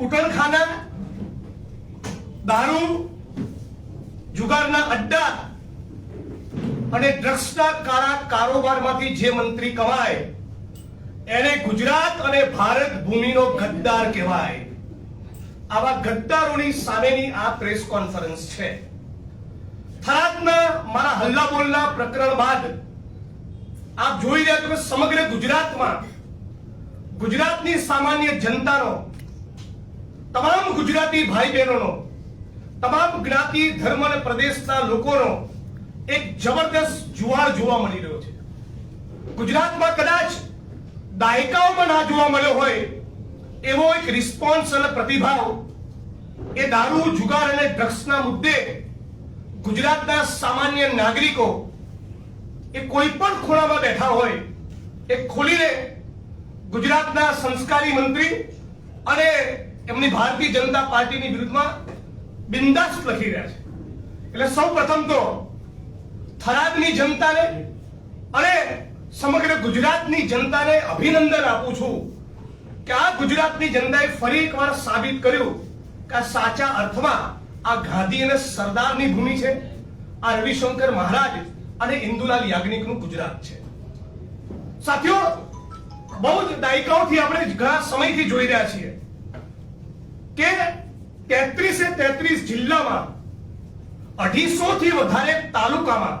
કુટણખાના દારૂ, જુગારના અડ્ડા અને ડ્રગ્સના કાળા કારોબારમાંથી જે મંત્રી કમાય, એને ગુજરાત અને ભારત ભૂમિનો ગદ્દાર કહેવાય. આવા ગદ્દારોની સામેની આ પ્રેસ કોન્ફરન્સ છે. થરાદના મારા હલ્લા બોલના પ્રકરણ બાદ આપ જોઈ રહ્યા છો સમગ્ર ગુજરાતમાં ગુજરાતની સામાન્ય જનતાનો તમામ ગુજરાતી ભાઈ બહેનોનો તમામ જ્ઞાતિ, ધર્મ અને પ્રદેશના લોકોનો એક જબરદસ્ત જુવાળ જોવા મળી રહ્યો છે. ગુજરાતમાં કદાચ દાયકાઓમાં ના જોવા મળ્યો હોય એવો એક રિસ્પોન્સ અને પ્રતિભાવ એ દારૂ, જુગાર અને ડ્રગ્સના મુદ્દે ગુજરાતના સામાન્ય નાગરિકો એ કોઈ પણ ખૂણામાં બેઠા હોય એ ખોલીને ગુજરાતના સંસ્કારી મંત્રી અને એમની ભારતીય જનતા પાર્ટીની વિરુદ્ધમાં બિંદાસ લખી રહ્યા છે. એટલે સૌ પ્રથમ તો થરાદની જનતાને અને સમગ્ર ગુજરાતની જનતાને અભિનંદન આપું છું કે આ ગુજરાતની જનતાએ ફરી એકવાર સાબિત કર્યું કે આ સાચા અર્થમાં આ ગાંધી અને સરદારની ભૂમિ છે. આ રવિશંકર મહારાજ અને ઇન્દુલાલ યાજ્ઞિકનું ગુજરાત છે. સાથીઓ, બહુ જ દાયકાઓથી આપણે ઘણા સમયથી જોઈ રહ્યા છીએ. કે તેત્રીસે તેત્રીસ જિલ્લામાં અઢીસો થી વધારે તાલુકામાં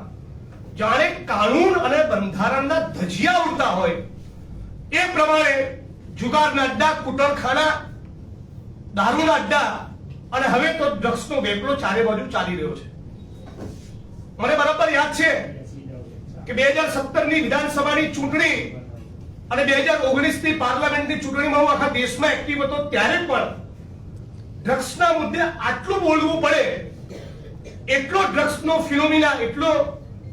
જાણે કાનૂન અને બંધારણના ધજિયા ઉડતા હોય એ પ્રમાણે જુગારના અડ્ડા, કુટરખાના, દારૂના અડ્ડા અને હવે તો ડ્રગ્સનો વેપલો ચારે બાજુ ચાલી રહ્યો છે. મને બરાબર યાદ છે કે બે હજાર સત્તરની વિધાનસભાની ચૂંટણી અને બે હજાર ઓગણીસની પાર્લામેન્ટની ચૂંટણીમાં હું આખા દેશમાં એક્ટિવ હતો, ત્યારે પણ ડ્રગ્સના મુદ્દે આટલું બોલવું પડે, એટલો ડ્રગ્સનો ફિનોમિના, એટલો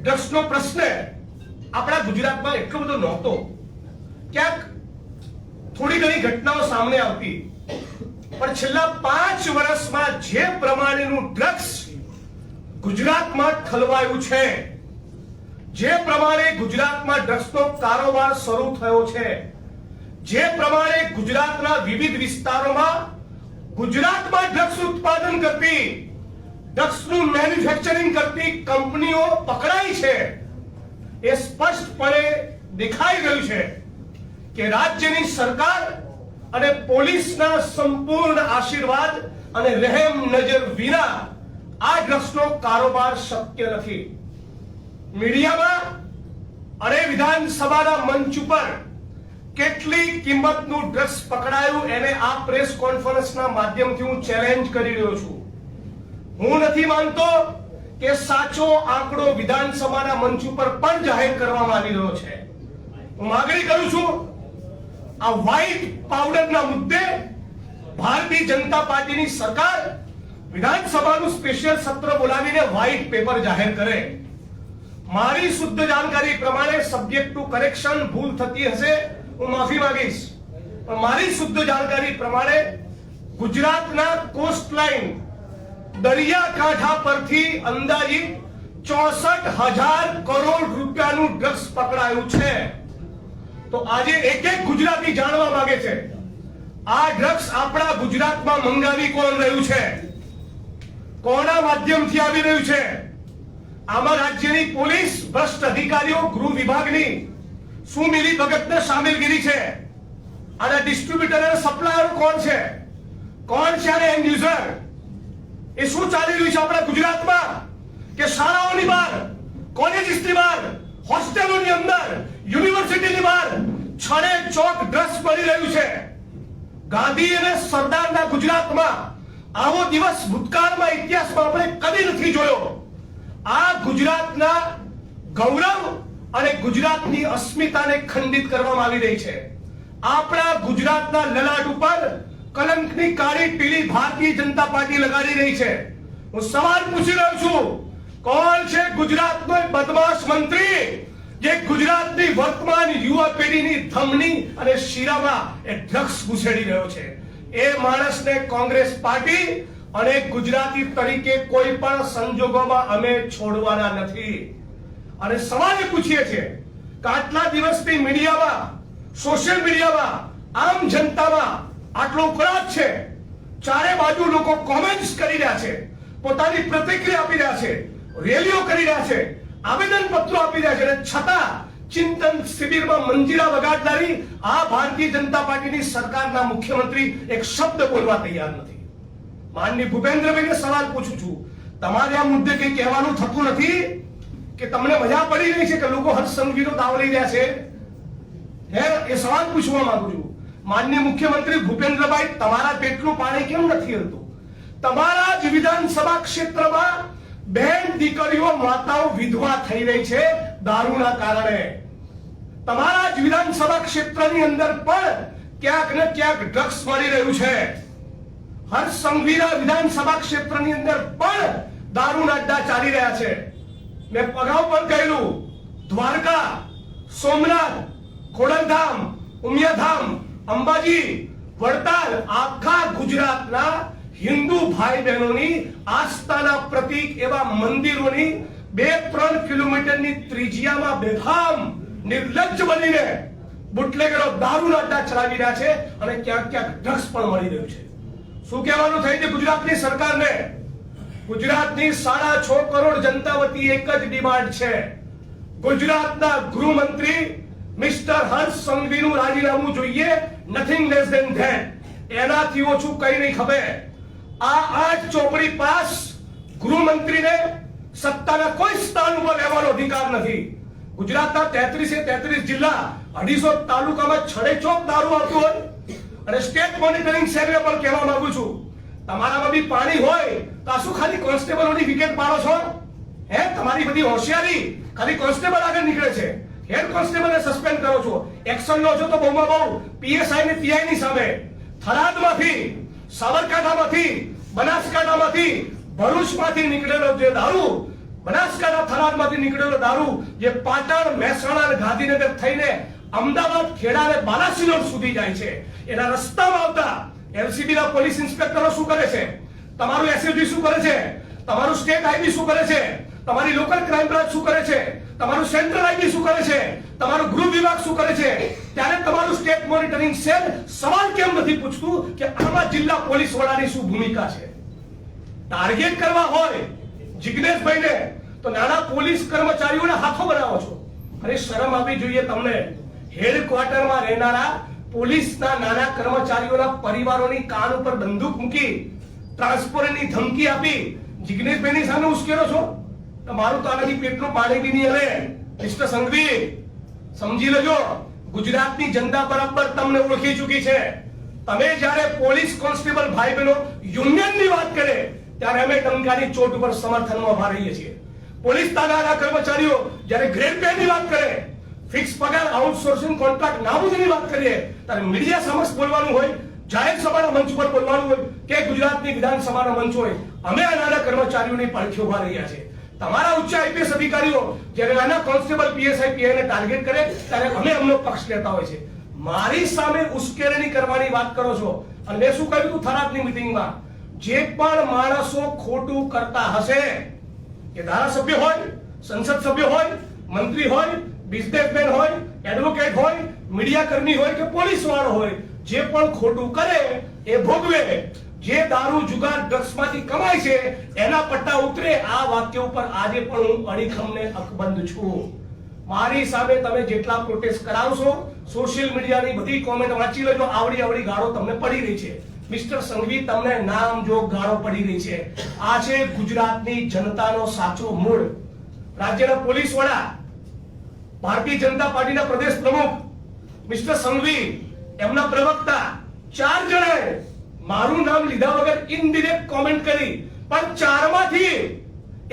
ડ્રગ્સનો પ્રશ્ન આપણા ગુજરાતમાં એટલો બધો નહોતો. ક્યાંક થોડી ઘણી ઘટનાઓ સામે આવતી. પણ છેલ્લા પાંચ વર્ષમાં જે પ્રમાણેનું ડ્રગ્સ ગુજરાતમાં ઠલવાયું છે, જે પ્રમાણે ગુજરાતમાં ડ્રગ્સનો કારોબાર શરૂ થયો છે, જે પ્રમાણે ગુજરાતના વિવિધ વિસ્તારોમાં ગુજરાતમાં ડ્રગ્સ ઉત્પાદન કરતી, ડ્રગ્સનું મેન્યુફેક્ચરિંગ કરતી કંપનીઓ પકડાઈ છે. એ સ્પષ્ટપણે દેખાઈ રહ્યું છે કે રાજ્યની સરકાર અને પોલીસના સંપૂર્ણ આશીર્વાદ અને રહેમ નજર વિના આ ડ્રગ્સનો કારોબાર શક્ય નથી. મીડિયામાં અને વિધાનસભાના મંચ ઉપર કેટલી કિંમતનું ડ્રગ્સ પકડાયું એને આ પ્રેસ કોન્ફરન્સના માધ્યમથી હું ચેલેન્જ કરી રહ્યો છું. હું નથી માનતો કે સાચો આંકડો વિધાનસભાના મંચ ઉપર પણ જાહેર કરવામાં આવી રહ્યો છે. હું માગણી કરું છું, આ વ્હાઇટ પાવડરના મુદ્દે ભારતીય જનતા પાર્ટીની સરકાર વિધાનસભાનું સ્પેશિયલ સત્ર બોલાવીને વ્હાઇટ પેપર જાહેર કરે. મારી શુદ્ધ જાણકારી પ્રમાણે સબ્જેક્ટ ટુ કરેક્શન ભૂલ થતી હશે. હું માફી માંગીશ. પણ મારી શુદ્ધ જાણકારી પ્રમાણે ગુજરાતના કોસ્ટ લાઇન દરિયાકાંઠા પરથી અંદાજિત ચોસઠ હજાર કરોડ રૂપિયાનું ડ્રગ્સ પકડાયું છે. તો આજે એક એક ગુજરાતી જાણવા માંગે છે, આ ડ્રગ્સ આપણા ગુજરાતમાં મંગાવી કોણ રહ્યું છે? કોના માધ્યમથી આવી રહ્યું છે? આમાં રાજ્યની પોલીસ, ભ્રષ્ટ અધિકારીઓ, ગૃહ વિભાગની શું મિલી ભગતને સામેલગીરી છે? અને ડિસ્ટ્રીબ્યુટર અને સપ્લાયર કોણ છે? કોણ છે અને એન્ડ યુઝર એ શું ચાલી રહ્યું છે આપણા ગુજરાતમાં? કે શાળાઓની બહાર કોલેજીસની બહાર, હોસ્ટેલોની અંદર, યુનિવર્સિટીની બહાર છડે ચોક ડ્રગ્સ પડી રહ્યું છે. ગાંધી અને સરદારના ગુજરાતમાં આવો દિવસ ભૂતકાળમાં ઇતિહાસમાં આપણે કદી નથી જોયો. આ ગુજરાતના ગૌરવ અને ગુજરાતની અસ્મિતાને ખંડિત કરવામાં આવી રહી છે. આપણા ગુજરાતના લલાટ ઉપર કલંકની કાળી પીળી ભારતીય જનતા પાર્ટી લગાડી રહી છે. હું સવાલ પૂછી રહ્યો છું, કોણ છે ગુજરાતનો બદમાશ મંત્રી જે ગુજરાતની વર્તમાન યુવા પેઢીની ધમની અને શીરામાં એ ડ્રગ્સ ઘુસેડી રહ્યો છે? એ માણસને કોંગ્રેસ પાર્ટી અને ગુજરાતી તરીકે કોઈ પણ સંજોગોમાં અમે છોડવાના નથી. અને સવાલ પૂછીએ છીએ કે આટલા દિવસથી મીડિયામાં, સોશિયલ મીડિયામાં, આમ જનતામાં આટલો ઉકળાટ છે? ચારે બાજુ લોકો કોમેન્ટ્સ કરી રહ્યા છે, પોતાની પ્રતિક્રિયા આપી રહ્યા છે, રેલીઓ કરી રહ્યા છે આવેદન પત્રો આપી રહ્યા છે અને છતાં ચિંતન શિબિરમાં મંજીરા વગાડનારી આ ભારતીય જનતા પાર્ટીની સરકારના મુખ્યમંત્રી એક શબ્દ બોલવા તૈયાર નથી. માનની ભૂપેન્દ્રભાઈને સવાલ પૂછું છું. તમારે આ મુદ્દે કંઈ કહેવાનું થતું નથી? કે તમને મજા પડી રહી છે કે લોકો હર્ષ સંઘવીનો દાવ લઈ રહ્યા છે? હે, એ સવાલ પૂછવા માંગુ છું. માન્ય મુખ્યમંત્રી ભૂપેન્દ્રભાઈ, તમારા પેટનું પાણી કેમ નથી હલતું? તમારા જ વિધાનસભા ક્ષેત્રમાં બેન દીકરીઓ માતાઓ વિધવા થઈ રહી છે દારૂના કારણે. તમારા જ વિધાનસભા ક્ષેત્રની અંદર પણ ક્યાંક ને ક્યાંક ડ્રગ્સ મળી રહ્યું છે. હર્ષ સંઘવીના વિધાનસભા ક્ષેત્રની અંદર પણ દારૂના અડ્ડા ચાલી રહ્યા છે. મેં અગાઉ પણ કહેલું દ્વારકા, સોમનાથ, ખોડલધામ, ઉમિયાધામ, અંબાજી, વડતાલ, આખા ગુજરાતના હિન્દુ ભાઈ બહેનોની આસ્થાના પ્રતીક એવા મંદિરોની બે ત્રણ કિલોમીટરની ત્રિજ્યામાં બેફામ નિર્લજ્જ બનીને બુટલેગરો દારૂ અડ્ડા ચલાવી રહ્યા છે અને ક્યાંક ક્યાંક ડ્રગ્સ પણ મળી રહ્યું છે. શું કહેવાનું થઈ છે ગુજરાતની સરકારને? ગુજરાતની સાડા છ કરોડ જનતા વતી એક જ ડિમાન્ડ છે. ગુજરાતના ગૃહમંત્રી મિસ્ટર હર્ષ સંઘવીનું રાજીનામું જોઈએ નથિંગ લેસ ધેન ધેટ એનાથી ઓછું કઈ નહીં ખબર. આ આઠ ચોપડી પાસ ગૃહમંત્રીને સત્તાના કોઈ સ્થાન ઉપર લેવાનો અધિકાર નથી. ગુજરાતના તેત્રીસે તેત્રીસ જિલ્લા અઢીસો તાલુકામાં છડે ચોક દારૂ આવતું હોય. અને સ્ટેટ મોનિટરિંગ સેલને પણ કહેવા માંગુ છું. તમારામાં બી પાણી હોય, તો આ શું ખાલી કોન્સ્ટેબલોની વિકેટ પાડો છો? હે, તમારી બધી હોશિયારી ખાલી કોન્સ્ટેબલ આગળ નીકળે છે. હેડ કોન્સ્ટેબલને સસ્પેન્ડ કરો છો. એક્શન લો છો તો બહુમાં બહુ. પીએસઆઈ ને પીઆઈ ની સામે. થરાદમાંથી, સાબરકાંઠામાંથી, બનાસકાંઠામાંથી ભરૂચમાંથી નીકળેલો જે દારૂ, બનાસકાંઠા થરાદમાંથી નીકળેલો દારૂ, જે પાટણ, મહેસાણા અને ગાંધીનગર થઈને અમદાવાદ, ખેડા અને બાલાસિનોર સુધી જાય છે. એના રસ્તામાં આવતા એલસીબી ના પોલીસ ઇન્સ્પેક્ટરો શું કરે છે? તમારું એસએલજી શું કરે છે? તમારું સ્ટેટ આઈબી શું કરે છે? તમારી લોકલ ક્રાઇમ બ્રાન્ચ શું કરે છે? તમારું સેન્ટ્રલ આઈબી શું કરે છે? તમારું ગૃહ વિભાગ શું કરે છે? ત્યારે તમારું સ્ટેટ મોનિટરિંગ સેલ સવાલ કેમ નથી પૂછતું કે આમાં જિલ્લા પોલીસ વડાની શું ભૂમિકા છે? ટાર્ગેટ કરવા હોય જિજ્ઞેશભાઈને તો નાના પોલીસ કર્મચારીઓને હાથો બનાવો છો. અરે શરમ આપવી જોઈએ તમને. હેડક્વાર્ટરમાં રહેનારા પોલીસના નાના કર્મચારીઓના પરિવારોની કાન ઉપર બંદૂક મૂકી ટ્રાન્સપોરન્ટની ધમકી આપી. જિગ્નેશભાઈની સામે ઉશ્કેરો છો? તો મારું તો આનાથી પેટનું પાણી બી નહીં હલે. મિસ્ટર સંઘવી, સમજી લેજો, ગુજરાતની જનતા બરાબર તમને ઓળખી ચૂકી છે. તમે જ્યારે પોલીસ કોન્સ્ટેબલ ભાઈ બહેનો યુનિયનની વાત કરે, ત્યારે અમે ટંકાની ચોટ ઉપર સમર્થનમાં ઊભા રહીએ છીએ. પોલીસ તાનાના કર્મચારીઓ જ્યારે ગ્રેડ પે વાત કરે ફિક્સ પગાર, આઉટસોર્સિંગ કોન્ટ્રાક્ટ નાબૂદીની વાત કરીએ, ત્યારે મીડિયા સમક્ષ બોલવાનું હોય, જાહેર સભાના મંચ પર બોલવાનું હોય, કે ગુજરાતની વિધાનસભાના મંચ હોય, અમે આ નાના કર્મચારીઓની પાલખી ઊભા રહ્યા છે તમારા ઉચ્ચ આઈપીએસ અધિકારીઓ જ્યારે આના કોન્સ્ટેબલ પીએસઆઈ પીઆઈ ને ટાર્ગેટ કરે, ત્યારે અમે અમનો પક્ષ લેતા હોય છે. મારી સામે ઉશ્કેરણી કરવાની વાત કરો છો, અને મેં શું કહ્યું થરાદની મિટિંગમાં? જે પણ માણસો ખોટું કરતા હશે, કે ધારાસભ્ય હોય, સંસદ સભ્ય હોય, મંત્રી હોય બિઝનેસમેન હોય, એડવોકેટ હોય, મીડિયા કર્મી હોય કે પોલીસ વાળો હોય, જે પણ ખોટું કરે, એ ભોગવે. જે દારૂ, જુગાર, ડ્રગ્સમાંથી કમાય છે, એના પટ્ટા ઉતરે. આ વાક્ય ઉપર આજે પણ હું અડીખમને અકબંધ છું. મારી સામે તમે જેટલા પ્રોટેસ્ટ કરાવશો સોશિયલ મીડિયાની બધી કોમેન્ટ વાંચી લેજો. આવડી આવડી ગાળો તમને પડી રહી છે. મિસ્ટર સંઘવી, તમને નામ જો ગાળો પડી રહી છે. આ છે ગુજરાતની જનતાનો સાચો મૂળ. રાજ્યના પોલીસ વડા ભારતીય જનતા પાર્ટીના પ્રદેશ પ્રમુખ મિસ્ટર સંઘવી એમના પ્રવક્તા ચાર જણાએ મારું નામ લીધા વગર ઇનડિરેક્ટ કોમેન્ટ કરી. પણ ચારમાંથી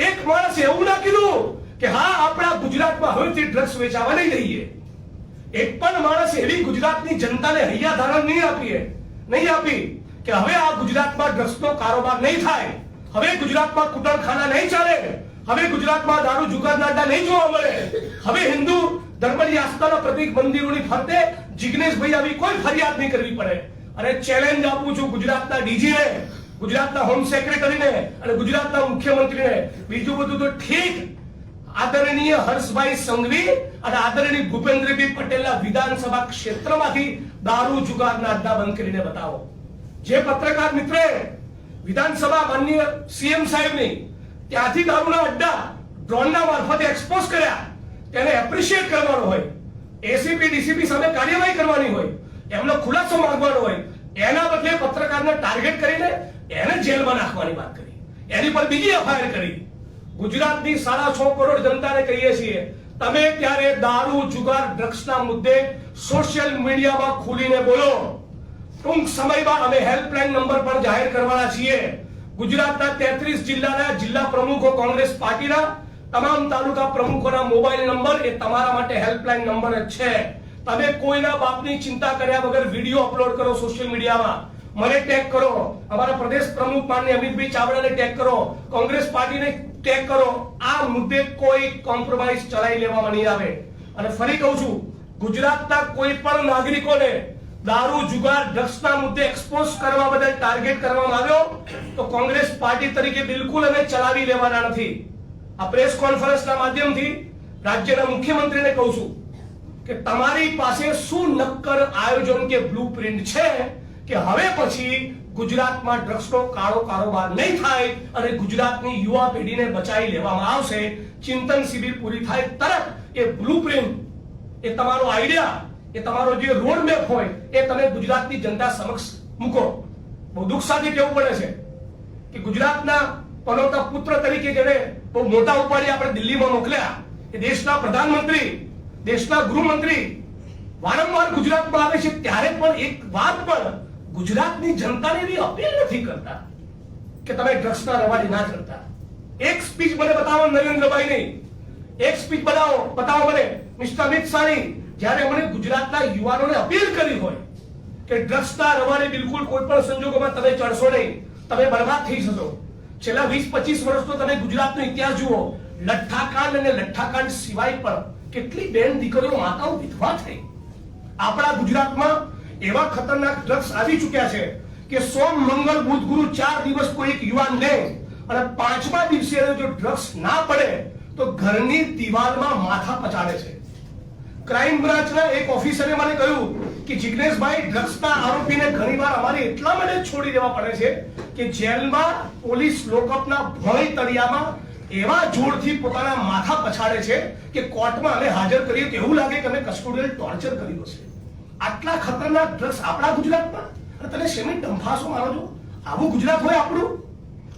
એક માણસ એવું ના કીધું કે હા, આપણા ગુજરાતમાં હવેથી ડ્રગ્સ વેચાવા નહીં દઈએ. એક પણ માણસ એવી ગુજરાતની જનતાને હૈયા ધારણ નહીં આપીએ, નહીં આપી કે હવે આ ગુજરાતમાં ડ્રગ્સનો કારોબાર નહીં થાય, હવે ગુજરાતમાં કુટરખાના નહીં ચાલે. હવે ગુજરાતમાં દારૂ જુગારના અડ્ડા નહીં જોવા મળે. હવે હિન્દુ ધર્મની આસ્થાના પ્રતિક મંદિરોની ફરતે જિગ્નેશભાઈ આવી કોઈ ફરિયાદ નહીં કરવી પડે. અને ચેલેન્જ આપું છું ગુજરાતના ડીજીને ગુજરાતના હોમ સેક્રેટરીને અને ગુજરાતના મુખ્યમંત્રીને. બીજું બધું તો ઠીક. આદરણીય હર્ષભાઈ સંઘવી અને આદરણીય ભૂપેન્દ્રભાઈ પટેલના વિધાનસભા ક્ષેત્રમાંથી દારૂ જુગારના અડ્ડા બંધ કરીને બતાવો. જે પત્રકાર મિત્રે વિધાનસભા માન્ય સીએમ સાહેબની ત્યાંથી દારૂના અડ્ડા ડ્રોનના મારફતે એક્સપોઝ કર્યા. તેને એપ્રિશિએટ કરવાનો હોય. એસીપી ડીસીપી સામે કાર્યવાહી કરવાની હોય. એમનો ખુલાસો માંગવાનો હોય. એના બદલે પત્રકારને ટાર્ગેટ કરીને એને જેલમાં નાખવાની વાત કરી. એની પર બીજી એફઆઈઆર કરી. ગુજરાતની સાડા છ કરોડ જનતાને કહીએ છીએ, તમે ત્યારે દારૂ, જુગાર, ડ્રગ્સના મુદ્દે સોશિયલ મીડિયામાં ખુલીને બોલો. ટૂંક સમયમાં અમે હેલ્પલાઇન નંબર પણ જાહેર કરવાના છીએ. ગુજરાતના તેત્રીસ જિલ્લાના જિલ્લા પ્રમુખો કોંગ્રેસ પાર્ટીના, તમામ તાલુકા પ્રમુખોના મોબાઈલ નંબર એ તમારા માટે હેલ્પલાઇન નંબર જ છે. તમે કોઈના બાપની ચિંતા કર્યા વગર વીડિયો અપલોડ કરો સોશિયલ મીડિયામાં. મને ટેગ કરો. અમારા પ્રદેશ પ્રમુખ માન્ય અમિતભાઈ ચાવડાને ટેગ કરો. કોંગ્રેસ પાર્ટીને ટેગ કરો. આ મુદ્દે કોઈ કોમ્પ્રોમાઇઝ ચલાવી લેવામાં નહીં આવે. અને ફરી કહું છું, ગુજરાતના કોઈ પણ નાગરિકોને દારૂ, જુગાર, ડ્રગ્સના મુદ્દે એક્સપોઝ કરવા બદલ ટાર્ગેટ કરવામાં આવ્યો, તો કોંગ્રેસ પાર્ટી તરીકે બિલકુલ અમે ચલાવી લેવાના નથી. આ પ્રેસ કોન્ફરન્સના માધ્યમથી રાજ્યના મુખ્યમંત્રીને કહું છું કે તમારી પાસે શું નક્કર આયોજન કે બ્લુપ્રિન્ટ છે કે હવે પછી ગુજરાતમાં ડ્રગ્સનો કાળો કારોબાર નહીં થાય અને ગુજરાતની યુવા પેઢીને બચાવી લેવામાં આવશે? ચિંતન શિબિર પૂરી થાય તરત એ બ્લુપ્રિન્ટ એ તમારો આઈડિયા એ તમારો જે રોડ મેપ હોય એ તમે ગુજરાતની જનતા સમક્ષ મૂકો. બહુ દુઃખ સાથે કહેવું પડે છે કે ગુજરાતના પનોતા પુત્ર તરીકે જેને બહુ મોટા ઉપાડી આપણે દિલ્હીમાં મોકલ્યા, એ દેશના પ્રધાનમંત્રી, દેશના ગૃહમંત્રી વારંવાર ગુજરાતમાં આવે છે ત્યારે પણ એક વાત પણ ગુજરાતની જનતાને એવી અપીલ નથી કરતા કે તમે ડ્રગ્સના રવાજ ના ચડતા. એક સ્પીચ મને બતાવો નરેન્દ્રભાઈ નહીં એક સ્પીચ બતાવો બતાવો મને. મિસ્ટર અમિત શાહની જ્યારે એમણે ગુજરાતના યુવાનોને અપીલ કરી હોય કે ડ્રગ્સના રવાને બિલકુલ કોઈ પણ સંજોગોમાં તમે ચડશો નહીં, તમે બરબાદ થઈ જશો. છેલ્લા વીસ પચીસ વર્ષનો તમે ગુજરાતનો ઇતિહાસ જુઓ. લઠ્ઠાકાંડ અને લઠ્ઠાકાંડ સિવાય પણ કેટલી બેન દીકરીઓ માતાઓ વિધવા થઈ. આપણા ગુજરાતમાં એવા ખતરનાક ડ્રગ્સ આવી ચૂક્યા છે કે સોમ, મંગળ, બુધ, ગુરુ ચાર દિવસ કોઈ એક યુવાન લે અને પાંચમા દિવસે જો ડ્રગ્સ ના પડે, તો ઘરની દિવાલમાં માથા પચાડે છે. ક્રાઇમ બ્રાન્ચના એક ઓફિસરે મને કહ્યું કે, જિગ્નેશભાઈ ડ્રગ્સના આરોપીને ઘણીવાર અમારે એટલા માટે છોડી દેવા પડે છે કે જેલમાં પોલીસ લોકઅપના ભય તળિયામાં એવા જોરથી પોતાના માથા પછાડે છે કે કોર્ટમાં અમે હાજર કરીએ તો એવું લાગે કે અમે કસ્ટોડિયલ ટોર્ચર કર્યું છે. આટલા ખતરનાક ડ્રગ્સ આપણા ગુજરાતમાં? અને તને શેમી ડંફાસો મારો છો? આવું ગુજરાત હોય આપણું?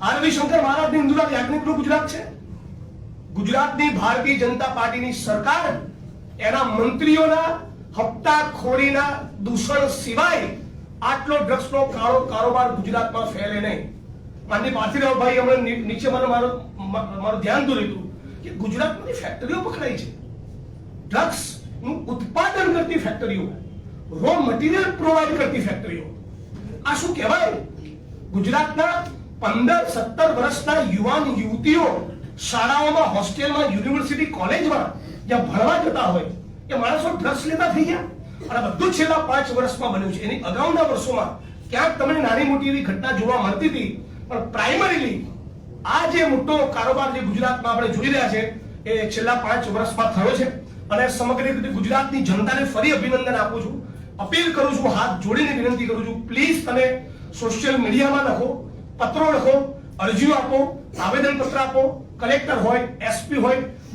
આ રવિશંકર મહારાજની ઇન્દુરા યાજ્ઞિકનું ગુજરાત છે? ગુજરાતની ભારતીય જનતા પાર્ટીની સરકાર એના મંત્રીઓના હપ્તાખોરીના દૂષણ સિવાય આટલો ડ્રગ્સનો કાળો કારોબાર ગુજરાતમાં ફેલે નહીં. માનની પાર્થિવભાઈ, હમણાં નીચે મને મારું મારું ધ્યાન દોર્યું હતું કે ગુજરાતમાં ફેક્ટરીઓ પકડાઈ છે. ડ્રગ્સનું ઉત્પાદન કરતી ફેક્ટરીઓ રો મટીરિયલ પ્રોવાઈડ કરતી ફેક્ટરીઓ આ શું કહેવાય? ગુજરાતના પંદર, સત્તર વર્ષના યુવાન યુવતીઓ શાળાઓમાં હોસ્ટેલમાં યુનિવર્સિટી કોલેજમાં જ્યાં ભણવા જતા હોય, એ માણસો ડ્રગ્સ લેતા થઈ ગયા. અને બધું છેલ્લા પાંચ વર્ષમાં બન્યું છે. એની અગાઉના વર્ષોમાં ક્યાંક તમને નાની મોટી એવી ઘટના જોવા મળતી હતી, પણ પ્રાઇમરીલી આ જે મોટો કારોબાર જે ગુજરાતમાં આપણે જોઈ રહ્યા છે, એ છેલ્લા પાંચ વર્ષમાં થયો છે. અને સમગ્ર રીતે ગુજરાતની જનતાને ફરી અભિનંદન આપું છું. અપીલ કરું છું, હાથ જોડીને વિનંતી કરું છું પ્લીઝ તમે સોશિયલ મીડિયામાં લખો, પત્રો લખો, અરજીઓ આપો આવેદન પત્ર આપો. કલેક્ટર હોય એસપી હોય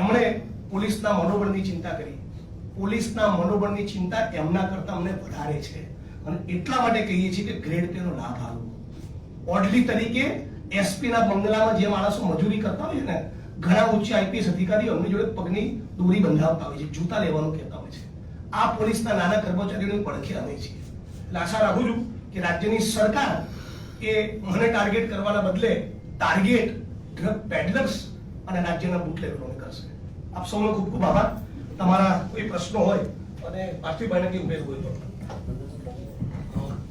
એમણે પોલીસના મનોબળની ચિંતા કરી. પોલીસના મનોબળની ચિંતા એમના કરતા અમને વધારે છે. અને એટલા માટે કહીએ છીએ કે ગ્રેડ તેનો લાભ આપવો ઓડલી તરીકે એસપીના બંગલામાં જે માણસો મજૂરી કરતા હોય છે ને, ઘણા ઉચ્ચ આઈપીએસ અધિકારીઓ એમની જોડે પગની દોરી બંધાવતા હોય છે, જૂતા લેવાનું કહેતા હોય છે. આ પોલીસના નાના કર્મચારીઓની પડખે અમે છીએ. એટલે આશા રાખું છું કે રાજ્યની સરકાર એ મને ટાર્ગેટ કરવાના બદલે ટાર્ગેટ ડ્રગ પેડલર્સ અને રાજ્યના બુટલેગરોને કરશે આપ સૌનો ખૂબ ખૂબ આભાર. તમારા કોઈ પ્રશ્નો હોય અને પાર્થિવભાઈને કંઈ ઉમેદ હોય તો.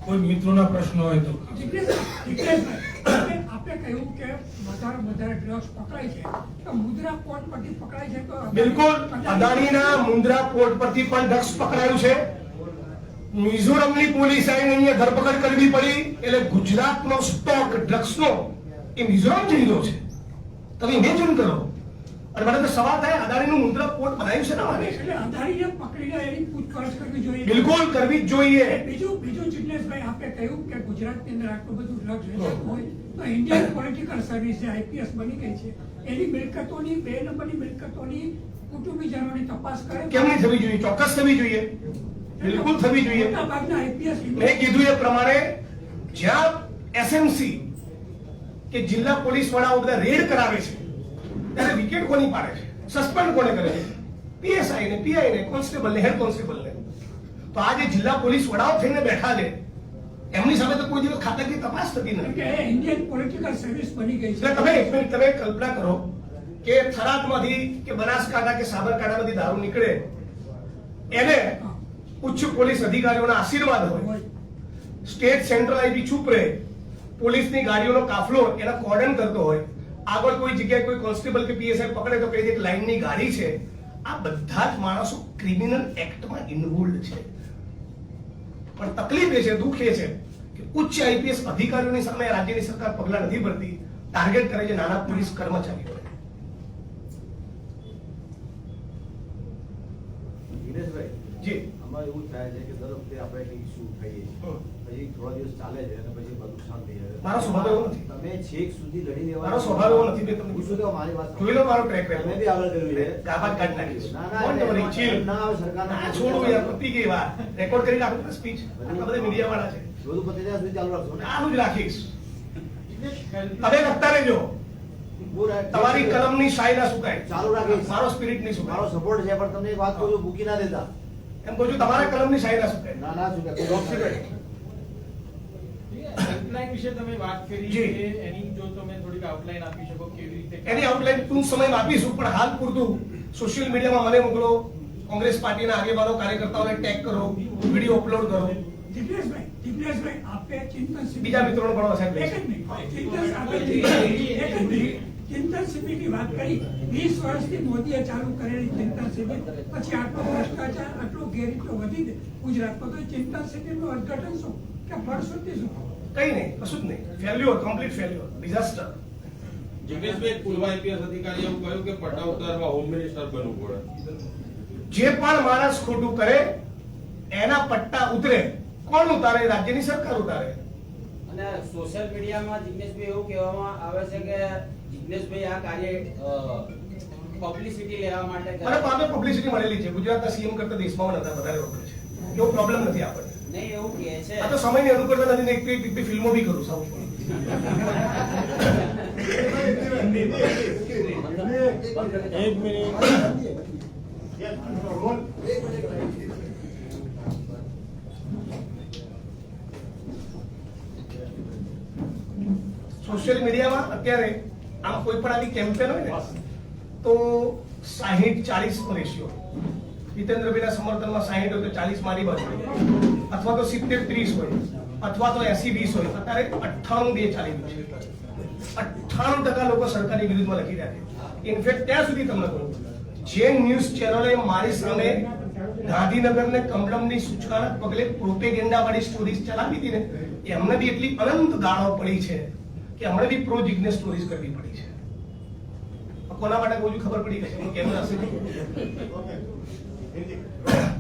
કોઈ મિત્રોના પ્રશ્નો હોય તો. જિગ્નેશભાઈ, જિગ્નેશભાઈ, આપે આપે કહ્યું કે વધારે વધારે ડ્રગ્સ પકડાય છે. તો મુદ્રા પોર્ટ પરથી પકડાય છે તો બિલકુલ. અદાણીના મુદ્રા પોર્ટ પરથી પણ ડ્રગ્સ પકડાયું છે. મિઝોરમની પોલીસ આવીને અહીંયા ધરપકડ કરવી પડી. એટલે ગુજરાતનો સ્ટોક ડ્રગ્સનો એ મિઝોરમ જઈ રહ્યો છે. તમે ઇમેજિન કરો. અને મને તો સવાલ થાય અદાણીનું મુન્દ્રા પોર્ટ બનાવ્યું છે ના મારે એટલે અદાણીને પકડીને એની પૂછપરછ કરવી જોઈએ. બિલકુલ કરવી જ જોઈએ. બીજું બીજું જિગ્નેશભાઈ આપે કહ્યું કે ગુજરાતની અંદર આટલું બધું ડ્રગ્સ હોય તો ઇન્ડિયન પોલિટિકલ સર્વિસ જે આઈપીએસ બની ગઈ છે એની મિલકતોની બે નંબરની મિલકતોની કુટુંબીજનોની તપાસ કરે. કેમ નહીં થવી જોઈએ? ચોક્કસ થવી જોઈએ. બિલકુલ થવી જોઈએ. મેં કીધું એ પ્રમાણે જ્યાં એસએમસી કે જિલ્લા પોલીસ વડા બધા રેડ કરાવે છે ત્યારે વિકેટ કોની પાડે છે? સસ્પેન્ડ કોને કરે છે? પીએસઆઈ ને પીઆઈ ને કોન્સ્ટેબલ ને હેડ કોન્સ્ટેબલ ને. તો આ જે જિલ્લા પોલીસ વડાઓ થઈને બેઠા છે. એમની સામે તો કોઈ દિવસ ખાતાકીય તપાસ થતી નથી. કે ઇન્ડિયન પોલિટિકલ સર્વિસ બની ગઈ છે. તમે એક મિનિટ તમે કલ્પના કરો કે થરાદમાંથી કે બનાસકાંઠા કે સાબરકાંઠામાંથી દારૂ નીકળે. એને ઉચ્ચ પોલીસ અધિકારીઓના આશીર્વાદ હોય. હોય. સ્ટેટ સેન્ટ્રલ આઈબી ચૂપ રહે પોલીસની ગાડીઓનો કાફલો એના કોર્ડન કરતો હોય. આગળ કોઈ જગ્યાએ કોઈ કોન્સ્ટેબલ કે પીએસઆઈ પકડે તો કઈ કે લાઈનની ગાડી છે. આ બધા જ માણસો ક્રિમિનલ એક્ટમાં ઇન્વોલ્વ છે. પણ તકલીફ એ છે દુઃખ એ છે કે ઉચ્ચ આઈપીએસ અધિકારીઓની સામે રાજ્યની સરકાર પગલાં નથી ભરતી. ટાર્ગેટ કરે છે નાના પોલીસ કર્મચારીઓ દિનેશભાઈ જી. આમાં એવું થાય છે કે દર વખતે આપણે કંઈક ઇસ્યુ થઈએ છીએ. પછી થોડા દિવસ ચાલે છે અને પછી બધું શાંત થઈ જાય. મારો સ્વભાવ એવો નથી. તમે છેક સુધી લડી લેવા મારો સ્વભાવ એવો નથી તમને હું શું મારી વાત જોઈ લો મારો ટ્રેક record. મેં બી આગળ કર્યું છે. ગાભાત કાઢ નાખીશ. ના, ના, Don't worry, ના આવે સરકારના ના, છોડો યાર, પતી ગઈ વાત. રેકોર્ડ કરીને આપણી સ્પીચ આટલા બધા મીડિયા વાળા છે. બધું પતી જાય સુધી ચાલુ રાખજો. ને? આનું જ રાખીશ. તમે લખતા રહેજો. તમારી કલમ તમારી કલમની શાહી ના સુકાય. ચાલુ રાખીશ. મારો સ્પિરિટ નહીં મારો સુકાય સપોર્ટ છે પણ તમને એક વાત કહું છું મૂકી ના દેતા એમ કહું છું તમારા કલમની શાહી ના સુકાય. ના ના શું હેલ્પલાઇન વિશે તમે વાત કરી. છે એની જો તમે થોડીક આઉટલાઈન આપી શકો કેવી રીતે એની આઉટલાઈન ટૂંક સમયમાં આપીશું પણ હાલ પૂરતું સોશિયલ મીડિયામાં મને મોકલો. કોંગ્રેસ પાર્ટીના આગેવાનો કાર્યકર્તાઓને ટેગ કરો વીડિયો અપલોડ કરો. જિગ્નેશભાઈ જિગ્નેશભાઈ આપે ચિંતન બીજા મિત્રોને પણ સાહેબ એક જ મિનિટ. ચિંતન આપે એક જ મિનિટ. ચિંતન શિબિરની વાત કરી. વીસ વર્ષથી મોદીએ ચાલુ કરેલી ચિંતન શિબિર. પછી આટલો ભ્રષ્ટાચાર આટલો ગેરરીતો વધી ગુજરાતમાં તો ચિંતન શિબિરનું અર્થઘટન શું? કે ફળશ્રુતિ શું કઈ નહીં કશું જ નહીં. ફેલ્યોર કમ્પ્લીટ ફેલ્યોર ડિઝાસ્ટર જિગ્નેશભાઈ પૂર્વ આઈપીએસ અધિકારી એવું કહ્યું કે પટ્ટા ઉતારવા હોમ મિનિસ્ટર બનવું પડે. જે પણ માણસ ખોટું કરે એના પટ્ટા ઉતરે. કોણ ઉતારે? રાજ્યની સરકાર ઉતારે. અને સોશિયલ મીડિયામાં જિગ્નેશભાઈ એવું કહેવામાં આવે છે કે જિગ્નેશભાઈ આ કાર્ય પબ્લિસિટી લેવા માટે કરે. મને પામે પબ્લિસિટી મળેલી છે. ગુજરાતના સીએમ કરતા દેશમાં નતા વધારે વખત છે. એવો પ્રોબ્લેમ નથી આપણને. નહીં એવું કહે છે. આ તો સમયની અનુકૂળતા નથી ને એક બે ફિલ્મો બી કરું સાઉથ એક મિનિટ. સોશિયલ મીડિયામાં અત્યારે આમ કોઈ પણ આવી કેમ્પેન હોય ને તો સાહીઠ ચાલીસ નો રેશિયો. જીતેન્દ્રભાઈના સમર્થનમાં સાહીઠ હોય તો ચાલીસ મારી બાજુ. અથવા તો સિત્તેર ત્રીસ હોય. અથવા તો એસી વીસ હોય. અત્યારે અઠ્ઠાણું બે ચાલી રહ્યું છે. અઠ્ઠાણું ટકા લોકો સરકારની વિરુદ્ધમાં લખી રહ્યા છે. ઇનફેક્ટ ત્યાં સુધી તમને કહું જે ન્યૂઝ ચેનલે મારી સામે ગાંધીનગર ને કમલમની સૂચનાના પગલે પ્રોપેગેન્ડા વાળી સ્ટોરીઝ ચલાવી હતી ને, એમને બી એટલી અનંત ગાળો પડી છે કે હમણાં બી પ્રો જિગ્નેશ સ્ટોરીઝ કરવી પડી છે. કોના માટે બહુ ખબર પડી ગઈ કેમ હશે 엔딩.